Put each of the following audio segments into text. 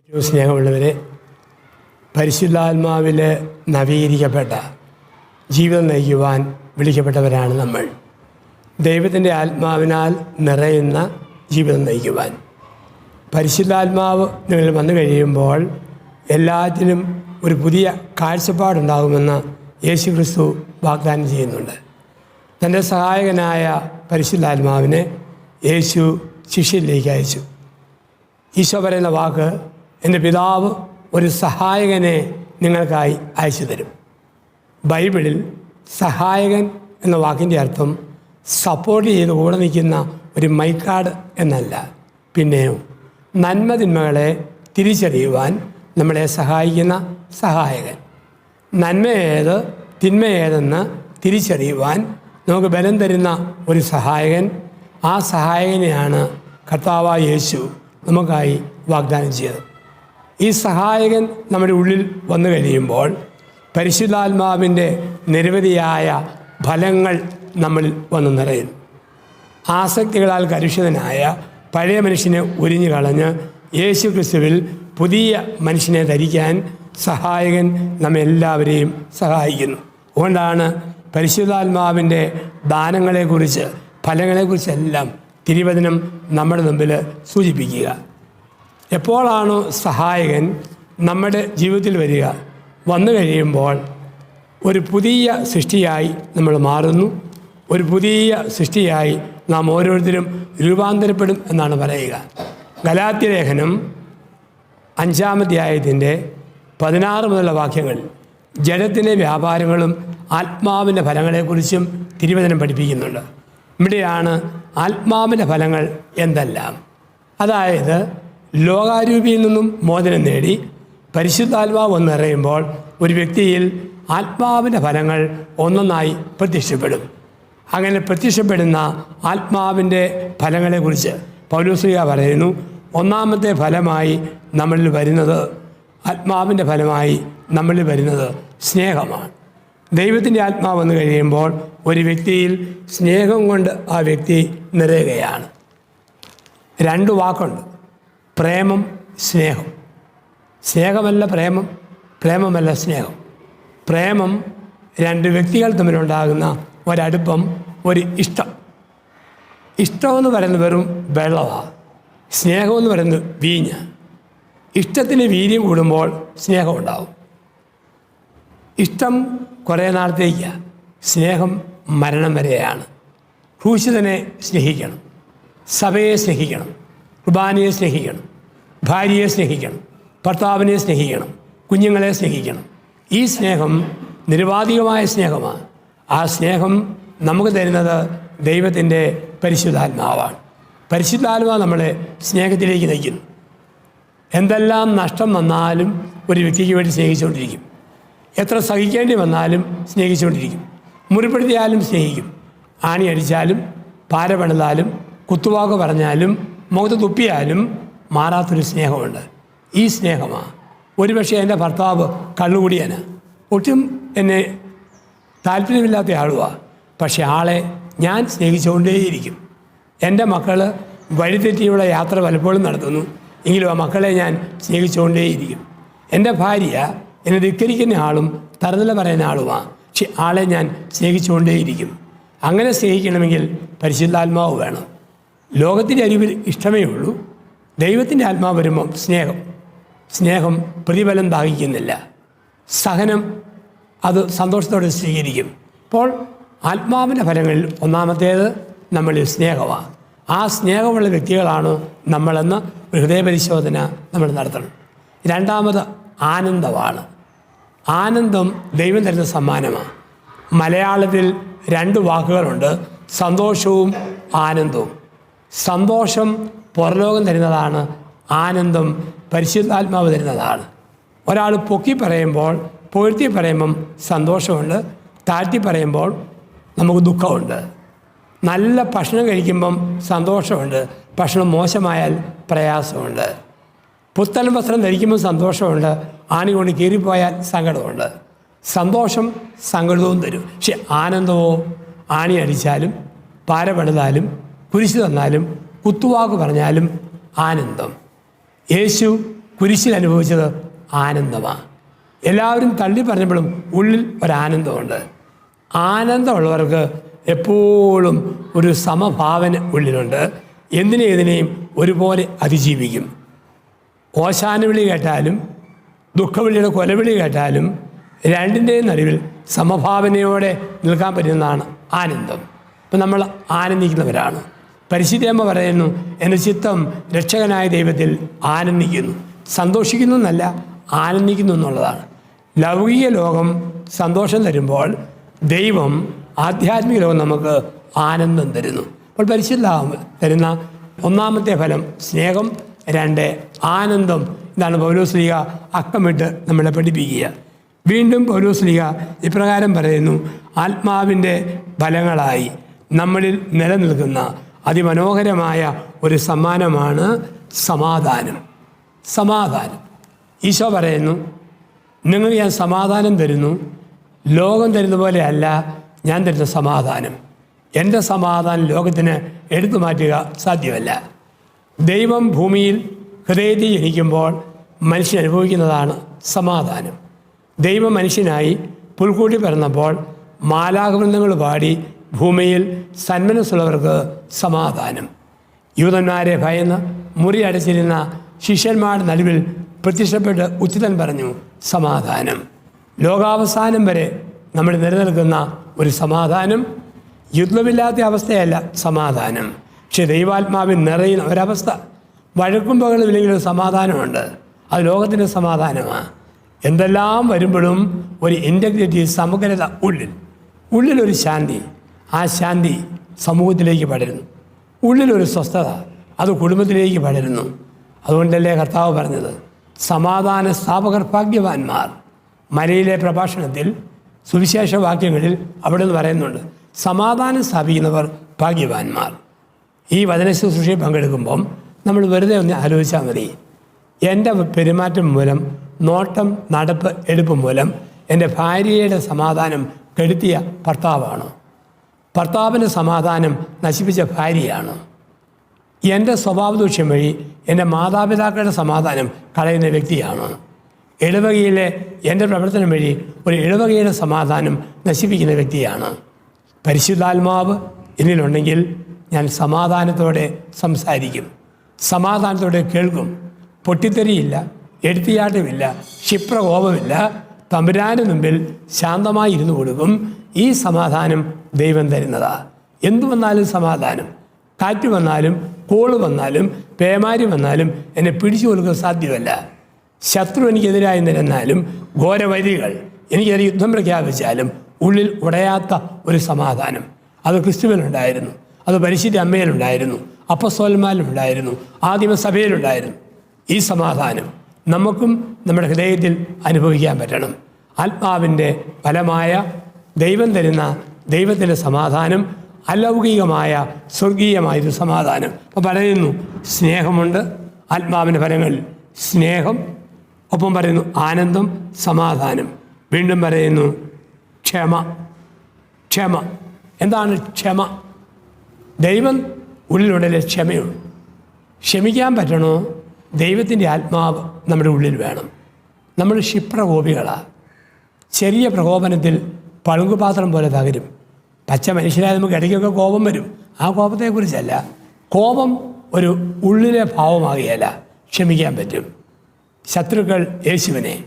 ഏറ്റവും സ്നേഹമുള്ളവരെ പരിശുദ്ധാത്മാവിൽ നവീകരിക്കപ്പെട്ട ജീവിതം നയിക്കുവാൻ വിളിക്കപ്പെട്ടവരാണ് നമ്മൾ. ദൈവത്തിന്റെ ആത്മാവിനാൽ നിറയുന്ന ജീവിതം നയിക്കുവാൻ. പരിശുദ്ധാത്മാവ് നിങ്ങൾ വന്നു കഴിയുമ്പോൾ എല്ലാറ്റിനും ഒരു പുതിയ കാഴ്ചപ്പാടുണ്ടാകുമെന്ന് യേശു ക്രിസ്തു വാഗ്ദാനം ചെയ്യുന്നുണ്ട്. തന്റെ സഹായകനായ പരിശുദ്ധാത്മാവിനെ യേശു ശിഷ്യയിലേക്ക് അയച്ചു. ഈശോ പറയുന്ന വാക്ക് എന്റെ പിതാവ് ഒരു സഹായകനെ നിങ്ങൾക്കായി അയച്ചു തരും. ബൈബിളിൽ സഹായകൻ എന്ന വാക്കിന്റെ അർത്ഥം സപ്പോർട്ട് ചെയ്ത് കൂടെ നിൽക്കുന്ന ഒരു മൈക്കാട് എന്നല്ല. പിന്നെയോ നന്മതിന്മകളെ തിരിച്ചറിയുവാൻ നമ്മളെ സഹായിക്കുന്ന സഹായകൻ. നന്മ ഏത് തിന്മ ഏതെന്ന് തിരിച്ചറിയുവാൻ നമുക്ക് ബലം തരുന്ന ഒരു സഹായകൻ. ആ സഹായകനെയാണ് കർത്താവായ യേശു നമുക്കായി വാഗ്ദാനം ചെയ്തത്. ഈ സഹായകൻ നമ്മുടെ ഉള്ളിൽ വന്നു കഴിയുമ്പോൾ പരിശുദ്ധാത്മാവിന്റെ നിരവധിയായ ഫലങ്ങൾ നമ്മളിൽ വന്നു നിറയുന്നു ആസക്തികളാൽ കലുഷിതനായ പഴയ മനുഷ്യനെ ഉരിഞ്ഞു കളഞ്ഞ് യേശു ക്രിസ്തുവിൽ പുതിയ മനുഷ്യനെ ധരിക്കാൻ സഹായകൻ നമ്മെല്ലാവരെയും സഹായിക്കുന്നു. അതുകൊണ്ടാണ് പരിശുദ്ധാത്മാവിന്റെ ദാനങ്ങളെക്കുറിച്ച് ഫലങ്ങളെക്കുറിച്ചെല്ലാം തിരുവചനം നമ്മുടെ മുമ്പിൽ സൂചിപ്പിക്കുക. എപ്പോഴാണോ സഹായകൻ നമ്മുടെ ജീവിതത്തിൽ വരിക വന്നു കഴിയുമ്പോൾ ഒരു പുതിയ സൃഷ്ടിയായി നമ്മൾ മാറുന്നു. ഒരു പുതിയ സൃഷ്ടിയായി നാം ഓരോരുത്തരും രൂപാന്തരപ്പെടും എന്നാണ് പറയുക. ഗലാത്യലേഖനം അഞ്ചാമധ്യായത്തിന്റെ പതിനാറ് മുതലുള്ള വാക്യങ്ങൾ ജഡത്തിന്റെ വ്യാപാരങ്ങളും ആത്മാവിന്റെ ഫലങ്ങളെക്കുറിച്ചും തിരുവചനം പഠിപ്പിക്കുന്നുണ്ട്. ഇവിടെയാണ് ആത്മാവിന്റെ ഫലങ്ങൾ എന്തെല്ലാം? അതായത് ലോകാരൂപിയിൽ നിന്നും മോചനം നേടി പരിശുദ്ധാത്മാവ് വന്നിറയുമ്പോൾ ഒരു വ്യക്തിയിൽ ആത്മാവിന്റെ ഫലങ്ങൾ ഒന്നൊന്നായി പ്രത്യക്ഷപ്പെടും. അങ്ങനെ പ്രത്യക്ഷപ്പെടുന്ന ആത്മാവിന്റെ ഫലങ്ങളെക്കുറിച്ച് പൗലോസ്ലിയ പറയുന്നു ഒന്നാമത്തെ ഫലമായി നമ്മളിൽ വരുന്നത് ആത്മാവിന്റെ ഫലമായി നമ്മളിൽ വരുന്നത് സ്നേഹമാണ്. ദൈവത്തിന്റെ ആത്മാവ് വന്നു കഴിയുമ്പോൾ ഒരു വ്യക്തിയിൽ സ്നേഹം കൊണ്ട് ആ വ്യക്തി നിറയുകയാണ്. രണ്ട് വാക്കുണ്ട്. പ്രേമം സ്നേഹം. സ്നേഹമല്ല പ്രേമം പ്രേമമല്ല സ്നേഹം. പ്രേമം രണ്ട് വ്യക്തികൾ തമ്മിലുണ്ടാകുന്ന ഒരടുപ്പം ഒരു ഇഷ്ടം. ഇഷ്ടമെന്ന് പറയുന്നത് വെറും വെള്ളമാണ് സ്നേഹമെന്ന് പറയുന്നത് വീഞ്ഞ്. ഇഷ്ടത്തിന് വീര്യം കൂടുമ്പോൾ സ്നേഹം ഉണ്ടാവും. ഇഷ്ടം കുറേ നാളത്തേക്ക് സ്നേഹം മരണം വരെയാണ്. ക്രൂശിതനെ സ്നേഹിക്കണം. സഭയെ സ്നേഹിക്കണം. കുർബാനയെ സ്നേഹിക്കണം ഭാര്യയെ സ്നേഹിക്കണം ഭർത്താവിനെ സ്നേഹിക്കണം കുഞ്ഞുങ്ങളെ സ്നേഹിക്കണം. ഈ സ്നേഹം നിരുപാധികമായ സ്നേഹമാണ്. ആ സ്നേഹം നമുക്ക് തരുന്നത് ദൈവത്തിന്റെ പരിശുദ്ധാത്മാവാണ്. പരിശുദ്ധാത്മാവ് നമ്മളെ സ്നേഹത്തിലേക്ക് നയിക്കുന്നു. എന്തെല്ലാം നഷ്ടം വന്നാലും ഒരു വ്യക്തിക്ക് വേണ്ടി സ്നേഹിച്ചുകൊണ്ടിരിക്കും. എത്ര സഹിക്കേണ്ടി വന്നാലും സ്നേഹിച്ചുകൊണ്ടിരിക്കും. മുറിപ്പെടുത്തിയാലും സ്നേഹിക്കും. ആണി അടിച്ചാലും പാര പണിതാലും കുത്തുവാക്ക് പറഞ്ഞാലും മുഖത്ത് തുപ്പിയാലും മാറാത്തൊരു സ്നേഹമുണ്ട്. ഈ സ്നേഹമാണ് ഒരുപക്ഷെ എന്റെ ഭർത്താവ് കള്ളുകൂടിയാണ്. ഒട്ടും എന്നെ താല്പര്യമില്ലാത്ത ആളുമാണ് പക്ഷേ ആളെ ഞാൻ സ്നേഹിച്ചുകൊണ്ടേയിരിക്കും. എന്റെ മക്കൾ വഴിതെറ്റിയുള്ള യാത്ര പലപ്പോഴും നടത്തുന്നു. എങ്കിലും ആ മക്കളെ ഞാൻ സ്നേഹിച്ചുകൊണ്ടേയിരിക്കും. എന്റെ ഭാര്യ എന്നെ ധിക്കരിക്കുന്ന ആളും തറുതല പറയുന്ന ആളുമാണ് പക്ഷെ ആളെ ഞാൻ സ്നേഹിച്ചുകൊണ്ടേയിരിക്കും. അങ്ങനെ സ്നേഹിക്കണമെങ്കിൽ പരിശുദ്ധാത്മാവ് വേണം. ലോകത്തിന്റെ അരിവിൽ ഇഷ്ടമേ ഉള്ളൂ. ദൈവത്തിന്റെ ആത്മാവ് വരുമ്പം സ്നേഹം. സ്നേഹം പ്രതിഫലം ദാഹിക്കുന്നില്ല. സഹനം അത് സന്തോഷത്തോടെ സ്വീകരിക്കും. അപ്പോൾ ആത്മാവിന്റെ ഫലങ്ങളിൽ ഒന്നാമത്തേത് നമ്മളിൽ സ്നേഹമാണ്. ആ സ്നേഹമുള്ള വ്യക്തികളാണ് നമ്മളെന്ന് ഹൃദയ ഹൃദയപരിശോധന നമ്മൾ നടത്തണം. രണ്ടാമത് ആനന്ദമാണ്. ആനന്ദം ദൈവം തരുന്ന സമ്മാനമാണ്. മലയാളത്തിൽ രണ്ട് വാക്കുകളുണ്ട്. സന്തോഷവും ആനന്ദവും. സന്തോഷം പുറലോകം തരുന്നതാണ്. ആനന്ദം പരിശുദ്ധാത്മാവ് തരുന്നതാണ്. ഒരാൾ പൊക്കി പറയുമ്പോൾ പൊഴുത്തി പറയുമ്പം സന്തോഷമുണ്ട്. താഴ്ത്തി പറയുമ്പോൾ നമുക്ക് ദുഃഖമുണ്ട്. നല്ല ഭക്ഷണം കഴിക്കുമ്പം സന്തോഷമുണ്ട്. ഭക്ഷണം മോശമായാൽ പ്രയാസമുണ്ട്. പുത്തൻ വസ്ത്രം ധരിക്കുമ്പോൾ സന്തോഷമുണ്ട്. ആണി കൊണ്ട് കീറിപ്പോയാൽ സങ്കടമുണ്ട്. സന്തോഷം സങ്കടവും തരും. പക്ഷെ ആനന്ദമോ ആണി അടിച്ചാലും പാര കുരിശ് തന്നാലും കുത്തുവാക്ക് പറഞ്ഞാലും ആനന്ദം. യേശു കുരിശിൽ അനുഭവിച്ചത് ആനന്ദമാണ് എല്ലാവരും തള്ളി പറഞ്ഞപ്പോഴും ഉള്ളിൽ ഒരാനന്ദമുണ്ട്. ആനന്ദമുള്ളവർക്ക് എപ്പോഴും ഒരു സമഭാവന ഉള്ളിലുണ്ട്. എന്തിനെ ഏതിനെയും ഒരുപോലെ അതിജീവിക്കും. ഓശാന വിളി കേട്ടാലും ദുഃഖവിളിയുടെ കൊലവിളി കേട്ടാലും രണ്ടിന്റെയും നടുവിൽ സമഭാവനയോടെ നിൽക്കാൻ പറ്റുന്നതാണ് ആനന്ദം. ഇപ്പം നമ്മൾ ആനന്ദിക്കുന്നവരാണ്. പരിശുദ്ധമ്മ പറയുന്നു എന്റെ ചിത്തം രക്ഷകനായ ദൈവത്തിൽ ആനന്ദിക്കുന്നു. സന്തോഷിക്കുന്നു എന്നല്ല ആനന്ദിക്കുന്നു എന്നുള്ളതാണ്. ലൗകിക ലോകം സന്തോഷം തരുമ്പോൾ ദൈവം ആധ്യാത്മിക ലോകം നമുക്ക് ആനന്ദം തരുന്നു. അപ്പോൾ പരിശുദ്ധ തരുന്ന ഒന്നാമത്തെ ഫലം സ്നേഹം രണ്ട് ആനന്ദം. ഇതാണ് പൗലോസ്ലിക അക്കമിട്ട് നമ്മളെ പഠിപ്പിക്കുക. വീണ്ടും പൗലോസ്ലിക ഇപ്രകാരം പറയുന്നു ആത്മാവിന്റെ ഫലങ്ങളായി നമ്മളിൽ നിലനിൽക്കുന്ന അതിമനോഹരമായ ഒരു സമ്മാനമാണ് സമാധാനം. സമാധാനം. ഈശോ പറയുന്നു നിങ്ങൾ ഞാൻ സമാധാനം തരുന്നു. ലോകം തരുന്ന പോലെയല്ല ഞാൻ തരുന്ന സമാധാനം. എന്റെ സമാധാനം ലോകത്തിന് എടുത്തു മാറ്റുക സാധ്യമല്ല. ദൈവം ഭൂമിയിൽ ഹൃദയത്തിൽ ജനിക്കുമ്പോൾ മനുഷ്യൻ അനുഭവിക്കുന്നതാണ് സമാധാനം. ദൈവം മനുഷ്യനായി പുൽക്കൂട്ടി പിറന്നപ്പോൾ മാലാകൃതങ്ങൾ പാടി ഭൂമിയിൽ സന്മനസ്സുള്ളവർക്ക് സമാധാനം. യൂതന്മാരെ ഭയന്ന് മുറി അടച്ചിരുന്ന ശിഷ്യന്മാരുടെ നടുവിൽ പ്രത്യക്ഷപ്പെട്ട് ഉച്ചിതൻ പറഞ്ഞു സമാധാനം. ലോകാവസാനം വരെ നമ്മൾ നിലനിൽക്കുന്ന ഒരു സമാധാനം യുദ്ധമില്ലാത്ത അവസ്ഥയല്ല സമാധാനം. പക്ഷെ ദൈവാത്മാവിൽ നിറയുന്ന ഒരവസ്ഥ വഴക്കും പകലും ഇല്ലെങ്കിൽ ഒരു സമാധാനമുണ്ട്. അത് ലോകത്തിന്റെ സമാധാനമാണ് എന്തെല്ലാം വരുമ്പോഴും ഒരു ഇന്റഗ്രിറ്റി സമഗ്രത ഉള്ളിൽ. ഉള്ളിലൊരു ശാന്തി ആ ശാന്തി സമൂഹത്തിലേക്ക് പടരുന്നു. ഉള്ളിലൊരു സ്വസ്ഥത അത് കുടുംബത്തിലേക്ക് പടരുന്നു. അതുകൊണ്ടല്ലേ കർത്താവ് പറഞ്ഞത്? സമാധാന സ്ഥാപകർ ഭാഗ്യവാന്മാർ. മലയിലെ പ്രഭാഷണത്തിൽ സുവിശേഷ വാക്യങ്ങളിൽ അവിടെ നിന്ന് പറയുന്നുണ്ട് സമാധാനം സ്ഥാപിക്കുന്നവർ ഭാഗ്യവാന്മാർ. ഈ വചന ശുശ്രൂഷയിൽ പങ്കെടുക്കുമ്പം നമ്മൾ വെറുതെ ഒന്ന് ആലോചിച്ചാൽ മതി. എന്റെ പെരുമാറ്റം മൂലം നോട്ടം നടപ്പ് എടുപ്പ് മൂലം എന്റെ ഭാര്യയുടെ സമാധാനം കെടുത്തിയ ഭർത്താവാണ്? ഭർത്താവിന്റെ സമാധാനം നശിപ്പിച്ച ഭാര്യയാണ്. എന്റെ സ്വഭാവദൂഷ്യം വഴി എന്റെ മാതാപിതാക്കളുടെ സമാധാനം കളയുന്ന വ്യക്തിയാണ്. ഇടവകയിലെ എന്റെ പ്രവർത്തനം വഴി ഒരു ഇടവകയുടെ സമാധാനം നശിപ്പിക്കുന്ന വ്യക്തിയാണ്. പരിശുദ്ധാത്മാവ് എന്നിലുണ്ടെങ്കിൽ ഞാൻ സമാധാനത്തോടെ സംസാരിക്കും. സമാധാനത്തോടെ കേൾക്കും. പൊട്ടിത്തെറിയില്ല എടുത്തിയാട്ടമില്ല ക്ഷിപ്രകോപമില്ല തമ്പുരാന് മുമ്പിൽ ശാന്തമായി ഇരുന്നു കൊടുക്കും ഈ സമാധാനം ദൈവം തരുന്നതാ. എന്തു വന്നാലും സമാധാനം. കാറ്റ് വന്നാലും കോൾ വന്നാലും പേമാരി വന്നാലും എന്നെ പിടിച്ചു കൊടുക്കാൻ സാധ്യമല്ല. ശത്രു എനിക്കെതിരായി നിരന്നാലും ഘോരവരികൾ എനിക്കത് യുദ്ധം പ്രഖ്യാപിച്ചാലും ഉള്ളിൽ ഉടയാത്ത ഒരു സമാധാനം. അത് ക്രിസ്തുവിലുണ്ടായിരുന്നു. അത് പരിശുദ്ധ അമ്മയിലുണ്ടായിരുന്നു. അപ്പസ്വലന്മാരിലുണ്ടായിരുന്നു ആദിമസഭയിലുണ്ടായിരുന്നു ഈ സമാധാനം. നമുക്കും നമ്മുടെ ഹൃദയത്തിൽ അനുഭവിക്കാൻ പറ്റണം. ആത്മാവിന്റെ ഫലമായ ദൈവം തരുന്ന ദൈവത്തിന്റെ സമാധാനം അലൗകികമായ സ്വർഗീയമായൊരു സമാധാനം. അപ്പോൾ പറയുന്നു സ്നേഹമുണ്ട് ആത്മാവിന്റെ ഫലങ്ങളിൽ സ്നേഹം ഒപ്പം പറയുന്നു ആനന്ദം സമാധാനം. വീണ്ടും പറയുന്നു ക്ഷമ ക്ഷമ. എന്താണ് ക്ഷമ? ദൈവം ഉള്ളിലുടലെ ക്ഷമയുണ്ട് ക്ഷമിക്കാൻ പറ്റണോ? ദൈവത്തിന്റെ ആത്മാവ് നമ്മുടെ ഉള്ളിൽ വേണം. നമ്മൾ ക്ഷിപ്രകോപികളാണ് ചെറിയ പ്രകോപനത്തിൽ പളുങ്കുപാത്രം പോലെ തകരും. പച്ച മനുഷ്യരായ നമുക്ക് ഇടയ്ക്കൊക്കെ കോപം വരും. ആ കോപത്തെക്കുറിച്ചല്ല. കോപം ഒരു ഉള്ളിലെ ഭാവമാകുകയല്ല. ക്ഷമിക്കാൻ പറ്റും. ശത്രുക്കൾ യേശുവിനെ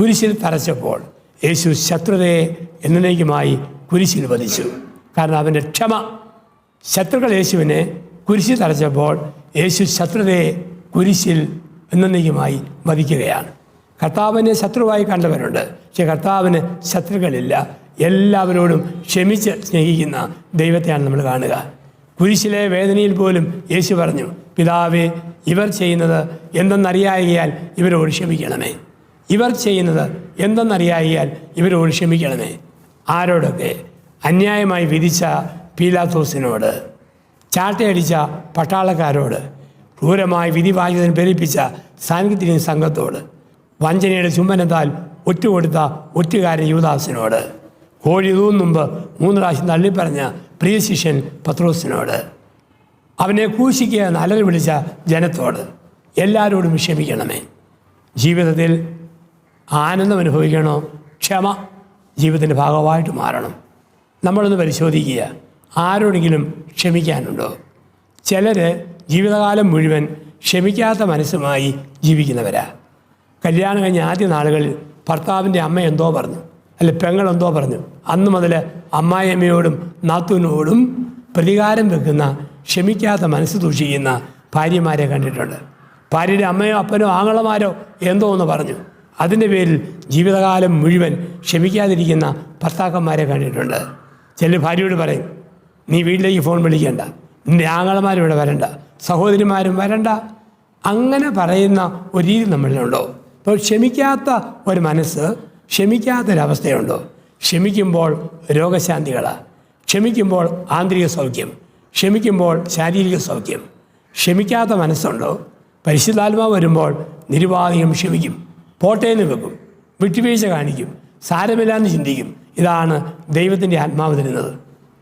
കുരിശിൽ തറച്ചപ്പോൾ യേശു ശത്രുതയെ എന്നേക്കുമായി കുരിശിൽ വധിച്ചു. കാരണം അവന്റെ ക്ഷമ. ശത്രുക്കൾ യേശുവിനെ കുരിശിൽ തറച്ചപ്പോൾ യേശു ശത്രുതയെ കുരിശിൽ എന്നേക്കുമായി വധിക്കുകയാണ്. കർത്താവിനെ ശത്രുവായി കണ്ടവരുണ്ട് പക്ഷെ കർത്താവിന് ശത്രുക്കളില്ല. എല്ലാവരോടും ക്ഷമിച്ച് സ്നേഹിക്കുന്ന ദൈവത്തെയാണ് നമ്മൾ കാണുക. കുരിശിലെ വേദനയിൽ പോലും യേശു പറഞ്ഞു പിതാവേ ഇവർ ചെയ്യുന്നത് എന്തെന്നറിയായികയാൽ ഇവരോട് ക്ഷമിക്കണമേ. ഇവർ ചെയ്യുന്നത് എന്തെന്നറിയായികയാൽ ഇവരോട് ക്ഷമിക്കണമേ. ആരോടൊക്കെ? അന്യായമായി വിധിച്ച പീലാത്തോസിനോട്. ചാട്ടയടിച്ച പട്ടാളക്കാരോട്. ക്രൂരമായി വിധി വാങ്ങിയതിന് പ്രേരിപ്പിച്ച സാൻഗിത്തിരി സംഘത്തോട് വഞ്ചനയുടെ ചുംബനത്താൽ ഒറ്റുകൊടുത്ത ഒറ്റുകാരൻ യുവദാസിനോട്. കോഴി തൂന്നുമ്പ് മൂന്ന് പ്രാവശ്യം തള്ളിപ്പറഞ്ഞ പ്രിയ ശിഷ്യൻ പത്രോസിനോട്. അവനെ കൂശിക്കുക എന്ന് അലറി വിളിച്ച ജനത്തോട് എല്ലാവരോടും ക്ഷമിക്കണമേ. ജീവിതത്തിൽ ആനന്ദം അനുഭവിക്കണോ? ക്ഷമ ജീവിതത്തിന്റെ ഭാഗമായിട്ട് മാറണം. നമ്മളൊന്ന് പരിശോധിക്കുക. ആരോടെങ്കിലും ക്ഷമിക്കാനുണ്ടോ? ചിലർ ജീവിതകാലം മുഴുവൻ ക്ഷമിക്കാത്ത മനസ്സുമായി ജീവിക്കുന്നവരാ. കല്യാണം കഴിഞ്ഞ ആദ്യ നാളുകളിൽ ഭർത്താവിന്റെ അമ്മ എന്തോ പറഞ്ഞു അല്ലെ പെങ്ങൾ എന്തോ പറഞ്ഞു. അന്ന് മുതൽ അമ്മായിയമ്മയോടും നാത്തൂനോടും പ്രതികാരം വെക്കുന്ന ക്ഷമിക്കാത്ത മനസ്സ് സൂക്ഷിക്കുന്ന ഭാര്യമാരെ കണ്ടിട്ടുണ്ട്. ഭാര്യയുടെ അമ്മയോ അപ്പനോ ആങ്ങളമാരോ എന്തോ എന്ന് പറഞ്ഞു. അതിന്റെ പേരിൽ ജീവിതകാലം മുഴുവൻ ക്ഷമിക്കാതിരിക്കുന്ന ഭർത്താക്കന്മാരെ കണ്ടിട്ടുണ്ട്. ചില ഭാര്യയോട് പറയും നീ വീട്ടിലേക്ക് ഫോൺ വിളിക്കേണ്ട. നിന്റെ ആങ്ങളമാരും ഇവിടെ വരണ്ട. സഹോദരിമാരും വരണ്ട. അങ്ങനെ പറയുന്ന ഒരു രീതി നമ്മളിലുണ്ടോ? അപ്പോൾ ക്ഷമിക്കാത്ത ഒരു മനസ്സ് ക്ഷമിക്കാത്തൊരവസ്ഥയുണ്ടോ? ക്ഷമിക്കുമ്പോൾ രോഗശാന്തികളാണ് ക്ഷമിക്കുമ്പോൾ ആന്തരിക സൗഖ്യം. ക്ഷമിക്കുമ്പോൾ ശാരീരിക സൗഖ്യം. ക്ഷമിക്കാത്ത മനസ്സുണ്ടോ? പരിശുദ്ധാത്മാവ് വരുമ്പോൾ നിരുപാധികം ക്ഷമിക്കും. പോട്ടേന്ന് വെക്കും. വിട്ടുവീഴ്ച കാണിക്കും. സാരമില്ലാന്ന് ചിന്തിക്കും. ഇതാണ് ദൈവത്തിന്റെ ആത്മാവ് തരുന്നത്.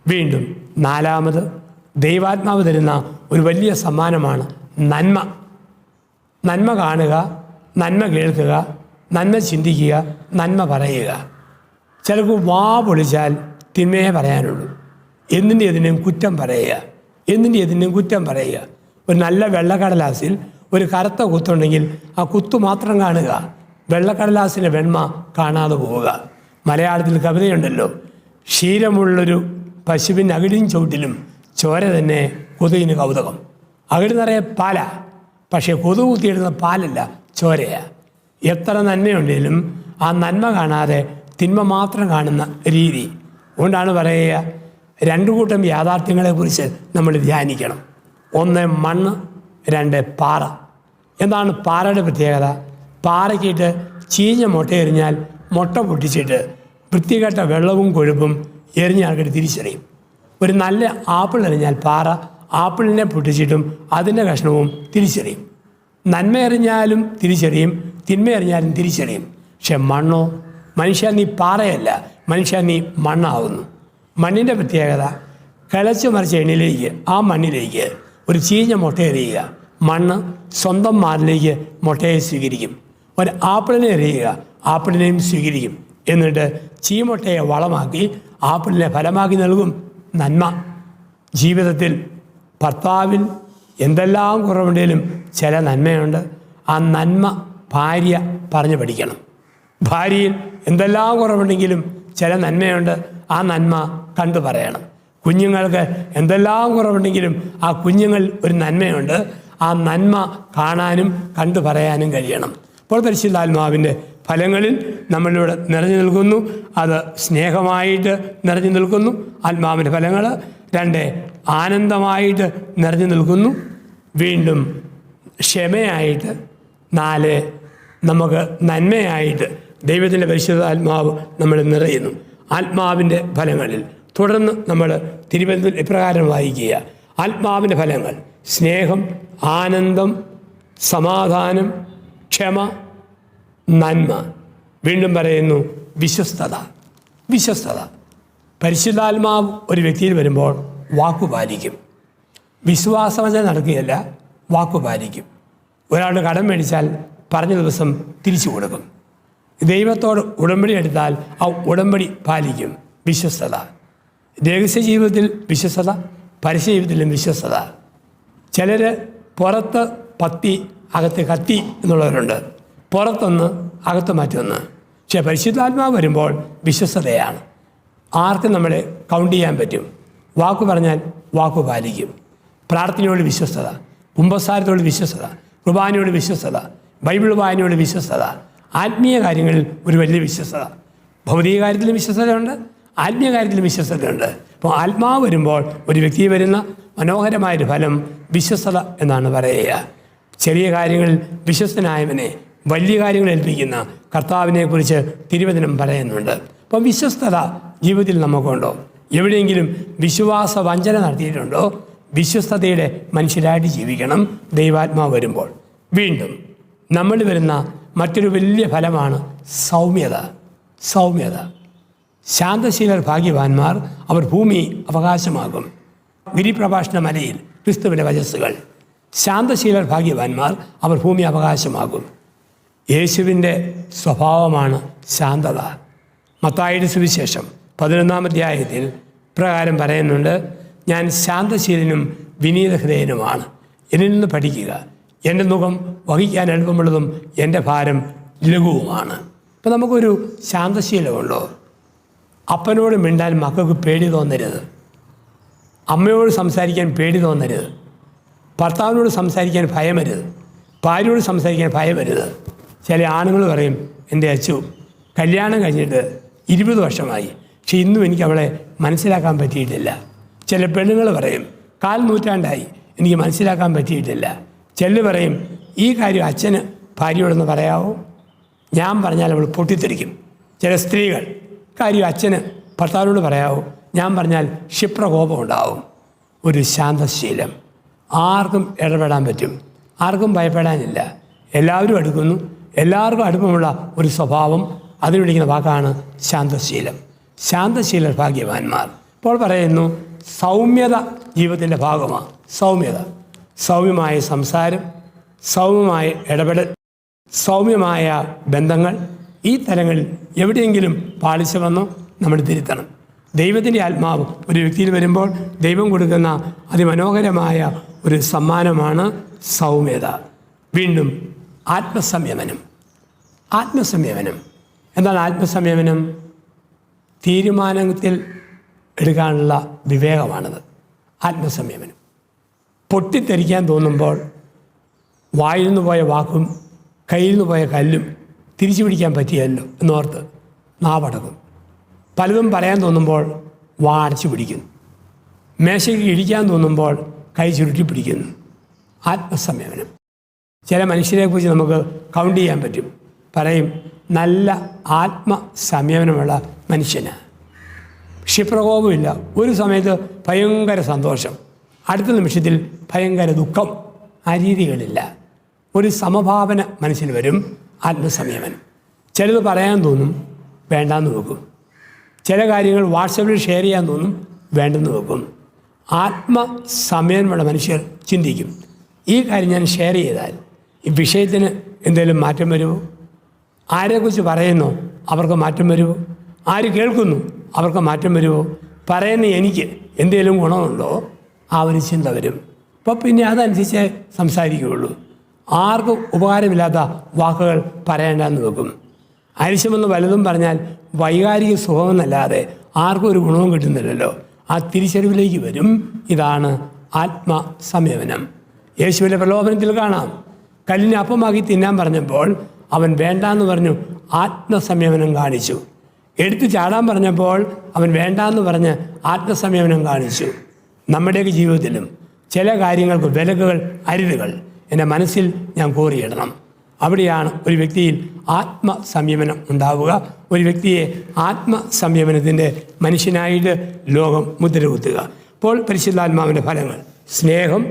വീണ്ടും നാലാമത്. ദൈവാത്മാവ് തരുന്ന ഒരു വലിയ സമ്മാനമാണ് നന്മ. നന്മ കാണുക നന്മ കേൾക്കുക നന്മ ചിന്തിക്കുക നന്മ പറയുക. ചിലർക്ക് വാ പൊളിച്ചാൽ തിന്മയെ പറയാനുള്ളൂ. എന്തിന്റെ ഇതിനും കുറ്റം പറയുക. എന്തിന്റെ ഇതിനും കുറ്റം പറയുക. ഒരു നല്ല വെള്ളക്കടലാസിൽ ഒരു കറുത്ത കുത്തുണ്ടെങ്കിൽ ആ കുത്തു മാത്രം കാണുക. വെള്ളക്കടലാസിന്റെ വെണ്മ കാണാതെ പോവുക. മലയാളത്തിൽ കവിതയുണ്ടല്ലോ ക്ഷീരമുള്ളൊരു പശുവിൻ അകിടിൻ ചവിട്ടിലും ചോര തന്നെ കൊതുകിന് കൗതുകം. അകിട് നിറയെ പാല. പക്ഷേ കൊതുക് കുത്തിയിടുന്ന പാലല്ല ചോരയാ. എത്ര നന്മയുണ്ടെങ്കിലും ആ നന്മ കാണാതെ തിന്മ മാത്രം കാണുന്ന രീതി. അതുകൊണ്ടാണ് പറയുക രണ്ടു കൂട്ടം യാഥാർത്ഥ്യങ്ങളെക്കുറിച്ച് നമ്മൾ ധ്യാനിക്കണം. ഒന്ന് മണ്ണ് രണ്ട് പാറ. എന്താണ് പാറയുടെ പ്രത്യേകത? പാറയ്ക്കിട്ട് ചീഞ്ഞ മുട്ട എറിഞ്ഞാൽ മുട്ട പൊട്ടിച്ചിട്ട് വൃത്തികെട്ട വെള്ളവും കൊഴുപ്പും എറിഞ്ഞ ആൾക്കാർ തിരിച്ചറിയും. ഒരു നല്ല ആപ്പിൾ എറിഞ്ഞാൽ പാറ ആപ്പിളിനെ പൊട്ടിച്ചിട്ടും അതിന്റെ കഷ്ണവും തിരിച്ചറിയും. നന്മ എറിഞ്ഞാലും തിരിച്ചറിയും തിന്മ എറിഞ്ഞാലും തിരിച്ചറിയും. പക്ഷെ മണ്ണോ? മനുഷ്യ നീ പാറയല്ല മനുഷ്യ നീ മണ്ണാവുന്നു. മണ്ണിന്റെ പ്രത്യേകത കിളച്ച് മറിച്ച എണ്ണിലേക്ക് ആ മണ്ണിലേക്ക് ഒരു ചീഞ്ഞ മുട്ട എറിയുക. മണ്ണ് സ്വന്തം മാറിലേക്ക് മുട്ടയെ സ്വീകരിക്കും. ഒരു ആപ്പിളിനെ എറിയുക ആപ്പിളിനെയും സ്വീകരിക്കും. എന്നിട്ട് ചീമുട്ടയെ വളമാക്കി ആപ്പിളിനെ ഫലമാക്കി നൽകും. നന്മ. ജീവിതത്തിൽ ഭർത്താവിൽ എന്തെല്ലാം കുറവുണ്ടെങ്കിലും ചില നന്മയുണ്ട്. ആ നന്മ ഭാര്യ പറഞ്ഞു പഠിക്കണം. ഭാര്യയിൽ എന്തെല്ലാം കുറവുണ്ടെങ്കിലും ചില നന്മയുണ്ട്. ആ നന്മ കണ്ടു പറയണം. കുഞ്ഞുങ്ങൾക്ക് എന്തെല്ലാം കുറവുണ്ടെങ്കിലും ആ കുഞ്ഞുങ്ങൾ ഒരു നന്മയുണ്ട്. ആ നന്മ കാണാനും കണ്ടു പറയാനും കഴിയണം. അപ്പോൾ പരിശുദ്ധാത്മാവിന്റെ ഫലങ്ങളിൽ നമ്മളിവിടെ നിറഞ്ഞു നിൽക്കുന്നു. അത് സ്നേഹമായിട്ട് നിറഞ്ഞു നിൽക്കുന്നു. ആത്മാവിന്റെ ഫലങ്ങൾ രണ്ട് ആനന്ദമായിട്ട് നിറഞ്ഞു നിൽക്കുന്നു. വീണ്ടും ക്ഷമയായിട്ട്. നാല് നമുക്ക് നന്മയായിട്ട് ദൈവത്തിന്റെ പരിശുദ്ധ ആത്മാവ് നമ്മൾ നിറയുന്നു. ആത്മാവിന്റെ ഫലങ്ങളിൽ. തുടർന്ന് നമ്മൾ തിരുവനന്തപുരം ഇപ്രകാരം വായിക്കുക. ആത്മാവിന്റെ ഫലങ്ങൾ. സ്നേഹം ആനന്ദം സമാധാനം ക്ഷമ നന്മ. വീണ്ടും പറയുന്നു വിശ്വസ്തത. വിശ്വസ്തത. പരിശുദ്ധാത്മാവ് ഒരു വ്യക്തിയിൽ വരുമ്പോൾ വാക്കു പാലിക്കും. വിശ്വാസവചന നടക്കുകയല്ല വാക്കു പാലിക്കും. ഒരാളുടെ കടം മേടിച്ചാൽ പറഞ്ഞ ദിവസം തിരിച്ചു കൊടുക്കും. ദൈവത്തോട് ഉടമ്പടി എടുത്താൽ ആ ഉടമ്പടി പാലിക്കും. വിശ്വസ്തത. രഹസ്യ ജീവിതത്തിൽ വിശ്വസ്തത പരസ്യ ജീവിതത്തിലും വിശ്വസ്തത. ചിലർ പുറത്ത് പത്തി അകത്ത് കത്തി എന്നുള്ളവരുണ്ട്. പുറത്തൊന്ന് അകത്ത് മറ്റൊന്ന് പക്ഷേ പരിശുദ്ധാത്മാവ് വരുമ്പോൾ വിശ്വസതയാണ് ആർക്കും നമ്മളെ കൗണ്ട് ചെയ്യാൻ പറ്റും. വാക്കു പറഞ്ഞാൽ വാക്കു പാലിക്കും. പ്രാർത്ഥനയോട് വിശ്വസ്തത കുംഭസാരത്തോട് വിശ്വസ്തത കുർബാനയോട് വിശ്വസ്തത ബൈബിൾ വായനയോട് വിശ്വസ്തത ആത്മീയ കാര്യങ്ങളിൽ ഒരു വലിയ വിശ്വസ്തത. ഭൗതിക കാര്യത്തിലും വിശ്വസ്തതയുണ്ട് ആത്മീയ കാര്യത്തിലും വിശ്വസ്തതയുണ്ട്. അപ്പോൾ ആത്മാവ് വരുമ്പോൾ ഒരു വ്യക്തി വരുന്ന മനോഹരമായൊരു ഫലം വിശ്വസ്തത എന്നാണ് പറയുക. ചെറിയ കാര്യങ്ങളിൽ വിശ്വസ്തനായവനെ വലിയ കാര്യങ്ങൾ ഏൽപ്പിക്കുന്ന കർത്താവിനെക്കുറിച്ച് തിരുവചനം പറയുന്നുണ്ട്. അപ്പം വിശ്വസ്തത ജീവിതത്തിൽ നമുക്കുണ്ടോ? എവിടെയെങ്കിലും വിശ്വാസ വഞ്ചന നടത്തിയിട്ടുണ്ടോ? വിശ്വസ്തതയുടെ മനുഷ്യരായിട്ട് ജീവിക്കണം. ദൈവാത്മാവ് വരുമ്പോൾ. വീണ്ടും നമ്മൾ വരുന്ന മറ്റൊരു വലിയ ഫലമാണ് സൗമ്യത. സൗമ്യത. ശാന്തശീലർ ഭാഗ്യവാന്മാർ അവർ ഭൂമി അവകാശമാകും. ഗിരിപ്രഭാഷണ മലയിൽ ക്രിസ്തുവിന്റെ വചസ്സുകൾ. ശാന്തശീലർ ഭാഗ്യവാന്മാർ അവർ ഭൂമി അവകാശമാകും. യേശുവിന്റെ സ്വഭാവമാണ് ശാന്തത. മത്തായിയുടെ സുവിശേഷം പതിനൊന്നാം അധ്യായത്തിൽ പ്രകാരം പറയുന്നുണ്ട് ഞാൻ ശാന്തശീലനും വിനീത ഹൃദയനുമാണ് എന്നിൽ നിന്ന് പഠിക്കുക. എന്റെ മുഖം വഹിക്കാൻ എളുപ്പമുള്ളതും എന്റെ ഭാരം ലഘുവുമാണ്. ഇപ്പം നമുക്കൊരു ശാന്തശീലമുണ്ടോ? അപ്പനോട് മിണ്ടാൻ മക്കൾക്ക് പേടി തോന്നരുത്. അമ്മയോട് സംസാരിക്കാൻ പേടി തോന്നരുത്. ഭർത്താവിനോട് സംസാരിക്കാൻ ഭയമരുത്. ഭാര്യയോട് സംസാരിക്കാൻ ഭയമരുത്. ചില ആണുങ്ങൾ പറയും എന്റെ അച്ചു കല്യാണം കഴിഞ്ഞിട്ട് ഇരുപത് വർഷമായി. പക്ഷെ ഇന്നും എനിക്ക് അവളെ മനസ്സിലാക്കാൻ പറ്റിയിട്ടില്ല. ചില പെണ്ണുങ്ങൾ പറയും കാൽ നൂറ്റാണ്ടായി എനിക്ക് മനസ്സിലാക്കാൻ പറ്റിയിട്ടില്ല. ചെല്ല് പറയും ഈ കാര്യം അച്ഛന് ഭാര്യയോടൊന്ന് പറയാവോ? ഞാൻ പറഞ്ഞാൽ അവൾ പൊട്ടിത്തെറിക്കും. ചില സ്ത്രീകൾ കാര്യം അച്ഛന് ഭർത്താവിനോട് പറയാവോ? ഞാൻ പറഞ്ഞാൽ ക്ഷിപ്രകോപം ഉണ്ടാവും. ഒരു ശാന്തശീലം. ആർക്കും ഇടപെടാൻ പറ്റും. ആർക്കും ഭയപ്പെടാനില്ല. എല്ലാവരും അടുക്കുന്നു. എല്ലാവർക്കും അടുപ്പമുള്ള ഒരു സ്വഭാവം അതിന് വിളിക്കുന്ന വാക്കാണ് ശാന്തശീലം. ശാന്തശീലർ ഭാഗ്യവാന്മാർ. ഇപ്പോൾ പറയുന്നു സൗമ്യത ജീവിതത്തിന്റെ ഭാഗമാണ്. സൗമ്യത. സൗമ്യമായ സംസാരം സൗമ്യമായ ഇടപെടൽ സൗമ്യമായ ബന്ധങ്ങൾ ഈ തലങ്ങളിൽ എവിടെയെങ്കിലും പാലിച്ചു വന്നോ നമ്മൾ തിരുത്തണം. ദൈവത്തിന്റെ ആത്മാവ് ഒരു വ്യക്തിയിൽ വരുമ്പോൾ ദൈവം കൊടുക്കുന്ന അതിമനോഹരമായ ഒരു സമ്മാനമാണ് സൗമ്യത. വീണ്ടും ആത്മസംയമനം. ആത്മസംയമനം. എന്താണ് ആത്മസംയമനം തീരുമാനത്തിൽ എടുക്കാനുള്ള വിവേകമാണത്. ആത്മസംയമനം. പൊട്ടിത്തെറിക്കാൻ തോന്നുമ്പോൾ വായിൽ നിന്ന് പോയ വാക്കും കയ്യിൽ നിന്ന് പോയ കല്ലും തിരിച്ചു പിടിക്കാൻ പറ്റിയല്ലോ എന്നോർത്ത് നാവടക്കും. പലതും പറയാൻ തോന്നുമ്പോൾ വാ അടച്ചു പിടിക്കുന്നു മേശയ്ക്ക് ഇടിക്കാൻ തോന്നുമ്പോൾ കൈ ചുരുട്ടി പിടിക്കുന്നു ആത്മസംയമനം. ചില മനുഷ്യരെക്കുറിച്ച് നമുക്ക് കൗണ്ട് ചെയ്യാൻ പറ്റും. പറയും നല്ല ആത്മസംയമനമുള്ള മനുഷ്യന്. ക്ഷിപ്രകോപമില്ല ഒരു സമയത്ത് ഭയങ്കര സന്തോഷം. അടുത്ത നിമിഷത്തിൽ ഭയങ്കര ദുഃഖം. ആ രീതികളില്ല. ഒരു സമഭാവന മനസ്സിൽ വരും ആത്മസംയമനം. ചിലത് പറയാൻ തോന്നും വേണ്ടാന്ന് വെക്കും. ചില കാര്യങ്ങൾ വാട്സപ്പിൽ ഷെയർ ചെയ്യാൻ തോന്നും വേണ്ടെന്ന് വെക്കും. ആത്മസമയമുള്ള മനുഷ്യർ ചിന്തിക്കും. ഈ കാര്യം ഞാൻ ഷെയർ ചെയ്താൽ ഈ വിഷയത്തിന് എന്തെങ്കിലും മാറ്റം വരുമോ? ആരെക്കുറിച്ച് പറയുന്നു? അവർക്ക് മാറ്റം വരുമോ? ആര് കേൾക്കുന്നു? അവർക്ക് മാറ്റം വരുമോ? പറയുന്ന എനിക്ക് എന്തെങ്കിലും ഗുണമുണ്ടോ? ആ ഒരു ചിന്ത വരും. അപ്പോൾ പിന്നെ അതനുസരിച്ച് സംസാരിക്കുകയുള്ളൂ. ആർക്കും ഉപകാരമില്ലാത്ത വാക്കുകൾ പറയേണ്ടെന്ന് വെക്കും. അരിശമെന്ന് വലുതും പറഞ്ഞാൽ വൈകാരിക സുഖമെന്നല്ലാതെ ആർക്കും ഒരു ഗുണവും കിട്ടുന്നില്ലല്ലോ. ആ തിരിച്ചറിവിലേക്ക് വരും. ഇതാണ് ആത്മ സംയമനം യേശുവിന്റെ പ്രലോഭനത്തിൽ കാണാം. കല്ലിനെ അപ്പമാക്കി തിന്നാൻ പറഞ്ഞപ്പോൾ അവൻ വേണ്ടാന്ന് പറഞ്ഞു ആത്മസംയമനം കാണിച്ചു. എടുത്തു ചാടാൻ പറഞ്ഞപ്പോൾ അവൻ വേണ്ടാന്ന് പറഞ്ഞ് ആത്മസംയമനം കാണിച്ചു. നമ്മുടെയൊക്കെ ജീവിതത്തിലും ചില കാര്യങ്ങൾക്ക് വിലക്കുകൾ അരുതുകൾ എന്റെ മനസ്സിൽ ഞാൻ കോറിയിടണം അവിടെയാണ് ഒരു വ്യക്തിയിൽ ആത്മസംയമനം ഉണ്ടാവുക. ഒരു വ്യക്തിയെ ആത്മസംയമനത്തിന്റെ മനുഷ്യനായിട്ട് ലോകം മുദ്ര കുത്തുക ഇപ്പോൾ പരിശുദ്ധാത്മാവിന്റെ ഫലങ്ങൾ സ്നേഹം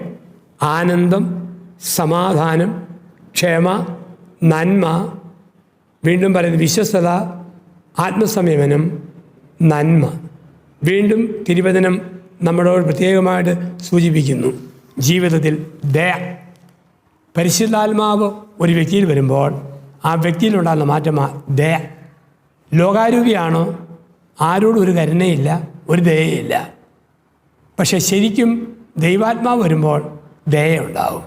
ആനന്ദം സമാധാനം ക്ഷമ നന്മ വീണ്ടും പറയുന്നത് വിശ്വസ്തത ആത്മസംയമനം നന്മ. വീണ്ടും തിരുവചനം നമ്മളോട് പ്രത്യേകമായിട്ട് സൂചിപ്പിക്കുന്നു. ജീവിതത്തിൽ ദയ. പരിശുദ്ധാത്മാവ് ഒരു വ്യക്തിയിൽ വരുമ്പോൾ ആ വ്യക്തിയിലുണ്ടാകുന്ന മാറ്റമാണ് ദയ. ലോകാരൂപിയാണോ ആരോടും ഒരു കരുണയില്ല ഒരു ദയയില്ല. പക്ഷേ ശരിക്കും ദൈവാത്മാവ് വരുമ്പോൾ ദയയുണ്ടാവും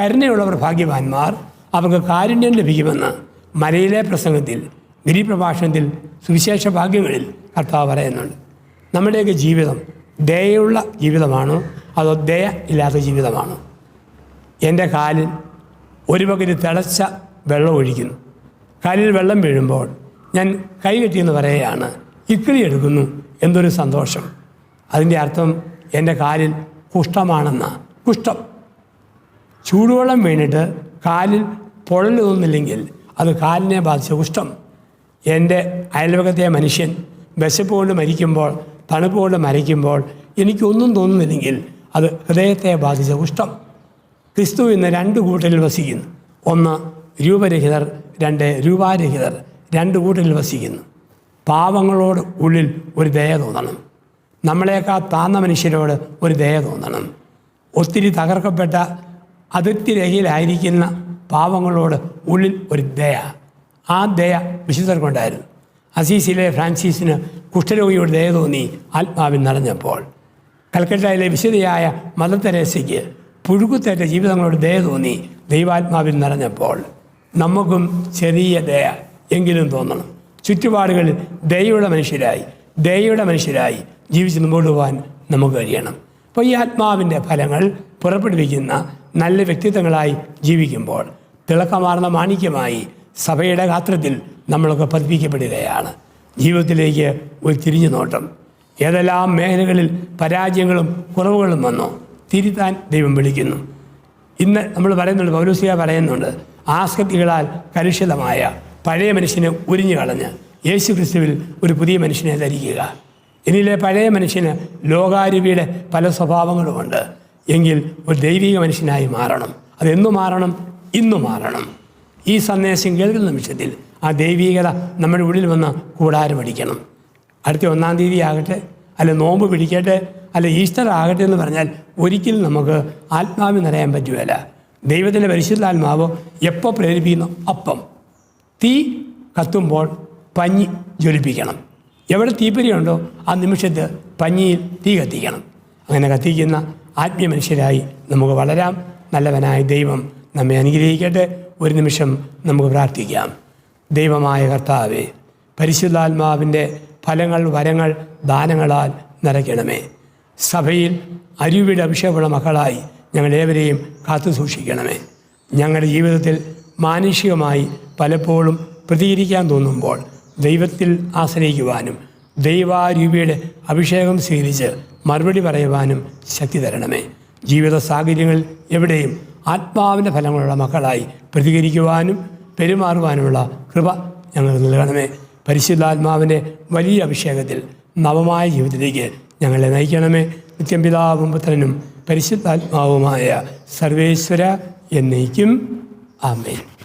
കരുണയുള്ളവർ ഭാഗ്യവാന്മാർ അവർക്ക് കാരുണ്യം ലഭിക്കുമെന്ന് മലയിലെ പ്രസംഗത്തിൽ ഗിരിപ്രഭാഷണത്തിൽ സുവിശേഷ ഭാഗ്യങ്ങളിൽ കർത്താവ് പറയുന്നുണ്ട്. നമ്മുടെയൊക്കെ ജീവിതം ദയയുള്ള ജീവിതമാണോ? അതോ ദയ ഇല്ലാത്ത ജീവിതമാണോ? എന്റെ കാലിൽ ഒരു പകുതി തിളച്ച വെള്ളം ഒഴിക്കുന്നു. കാലിൽ വെള്ളം വീഴുമ്പോൾ ഞാൻ കൈ കെട്ടിയെന്ന് പറയുകയാണ് ഇക്കിളി എടുക്കുന്നു എന്തൊരു സന്തോഷം. അതിന്റെ അർത്ഥം എന്റെ കാലിൽ കുഷ്ഠമാണെന്ന. കുഷ്ഠം. ചൂടുവെള്ളം വീണിട്ട് കാലിൽ പൊഴൽ തോന്നില്ലെങ്കിൽ അത് കാലിനെ ബാധിച്ച കുഷ്ഠം. എന്റെ അയൽവകത്തെ മനുഷ്യൻ വിശപ്പ് കൊണ്ട് മരിക്കുമ്പോൾ തണുപ്പ് കൊണ്ട് മരിക്കുമ്പോൾ എനിക്കൊന്നും തോന്നുന്നില്ലെങ്കിൽ അത് ഹൃദയത്തെ ബാധിച്ച കുഷ്ഠം. ക്രിസ്തു ഇന്ന് രണ്ട് കൂട്ടരിൽ വസിക്കുന്നു. ഒന്ന് രൂപരഹിതർ രണ്ട് രൂപാരഹിതർ രണ്ട് കൂട്ടരിൽ വസിക്കുന്നു. പാവങ്ങളോട് ഉള്ളിൽ ഒരു ദയ തോന്നണം. നമ്മളെക്കാൾ താന്ന മനുഷ്യരോട് ഒരു ദയ തോന്നണം. ഒത്തിരി തകർക്കപ്പെട്ട അതിർത്തി രേഖയിലായിരിക്കുന്ന പാവങ്ങളോട് ഉള്ളിൽ ഒരു ദയ. ആ ദയ വിശുദ്ധർക്കുണ്ടായിരുന്നു. അസീസിലെ ഫ്രാൻസിസിന് കുഷ്ഠരോഗിയോട് ദയ തോന്നി ആത്മാവിൽ നിറഞ്ഞപ്പോൾ. കൽക്കട്ടയിലെ വിശുദ്ധയായ മദർ തെരേസയ്ക്ക് പുഴുക്കുത്തേറ്റ ജീവിതങ്ങളോട് ദയ തോന്നി ദൈവാത്മാവിൽ നിറഞ്ഞപ്പോൾ. നമുക്കും ചെറിയ ദയ എങ്കിലും തോന്നണം. ചുറ്റുപാടുകളിൽ ദയയുടെ മനുഷ്യരായി ദയയുടെ മനുഷ്യരായി ജീവിച്ച് മുമ്പോട്ട് പോകാൻ നമുക്ക് കഴിയണം. അപ്പോൾ ഈ ആത്മാവിന്റെ ഫലങ്ങൾ പുറപ്പെടുവിക്കുന്ന നല്ല വ്യക്തിത്വങ്ങളായി ജീവിക്കുമ്പോൾ തിളക്കമാർന്ന മാണിക്യമായി സഭയുടെ ഗാത്രത്തിൽ നമ്മളൊക്കെ പതിപ്പിക്കപ്പെടുകയാണ്. ജീവിതത്തിലേക്ക് ഒരു തിരിഞ്ഞു നോട്ടം. ഏതെല്ലാം മേഖലകളിൽ പരാജയങ്ങളും കുറവുകളും വന്നോ തിരുത്താൻ ദൈവം വിളിക്കുന്നു. ഇന്ന് നമ്മൾ പറയുന്നുണ്ട് പൗരസിക പറയുന്നുണ്ട് ആസക്തികളാൽ കലുഷിതമായ പഴയ മനുഷ്യനെ ഉരിഞ്ഞു കളഞ്ഞ് യേശു ക്രിസ്തുവിൽ ഒരു പുതിയ മനുഷ്യനെ ധരിക്കുക. ഇനിയിലെ പഴയ മനുഷ്യന് ലോകാരൂപിയുടെ പല സ്വഭാവങ്ങളുമുണ്ട്. എങ്കിൽ ഒരു ദൈവിക മനുഷ്യനായി മാറണം. അതെന്നു മാറണം? ഇന്നു മാറണം. ഈ സന്ദേശം കേൾക്കുന്ന നിമിഷത്തിൽ ആ ദൈവീകത നമ്മുടെ ഉള്ളിൽ വന്ന് കൂടാരമടിക്കണം അടുത്ത ഒന്നാം തീയതി ആകട്ടെ അല്ല നോമ്പ് പിടിക്കട്ടെ അല്ല ഈസ്റ്റർ ആകട്ടെ എന്ന് പറഞ്ഞാൽ ഒരിക്കലും നമുക്ക് ആത്മാവിൽ നിറയാൻ പറ്റുകയില്ല. ദൈവത്തിന്റെ പരിശുദ്ധാത്മാവ് എപ്പോൾ പ്രേരിപ്പിക്കുന്നു? അപ്പം. തീ കത്തുമ്പോൾ പഞ്ഞി ജ്വലിപ്പിക്കണം. എവിടെ തീപ്പരിയുണ്ടോ ആ നിമിഷത്ത് പഞ്ഞിയിൽ തീ കത്തിക്കണം. അങ്ങനെ കത്തിക്കുന്ന ആത്മീയ മനുഷ്യരായി നമുക്ക് വളരാം. നല്ലവനായ ദൈവം നമ്മെ അനുഗ്രഹിക്കട്ടെ. ഒരു നിമിഷം നമുക്ക് പ്രാർത്ഥിക്കാം. ദൈവമായ കർത്താവെ പരിശുദ്ധാത്മാവിന്റെ ഫലങ്ങൾ വരങ്ങൾ ദാനങ്ങളാൽ നിറയ്ക്കണമേ. സഭയിൽ അരുവിയുടെ അഭിഷേകമുള്ള മക്കളായി ഞങ്ങളേവരെയും കാത്തു സൂക്ഷിക്കണമേ. ഞങ്ങളുടെ ജീവിതത്തിൽ മാനുഷികമായി പലപ്പോഴും പ്രതികരിക്കാൻ തോന്നുമ്പോൾ ദൈവത്തിൽ ആശ്രയിക്കുവാനും ദൈവാരൂപിയുടെ അഭിഷേകം സ്വീകരിച്ച് മറുപടി പറയുവാനും ശക്തി തരണമേ. ജീവിത സാഹചര്യങ്ങൾ എവിടെയും ആത്മാവിന്റെ ഫലങ്ങളുള്ള മക്കളായി പ്രതികരിക്കുവാനും പെരുമാറുവാനുമുള്ള കൃപ ഞങ്ങൾക്ക് നൽകണമേ. പരിശുദ്ധാത്മാവിന്റെ വലിയ അഭിഷേകത്തിൽ നവമായ ജീവിതത്തിലേക്ക് ഞങ്ങളെ നയിക്കണമേ. നിത്യം പിതാവും പുത്രനും പരിശുദ്ധാത്മാവുമായ സർവേശ്വര എന്നേക്കും. ആമേൻ.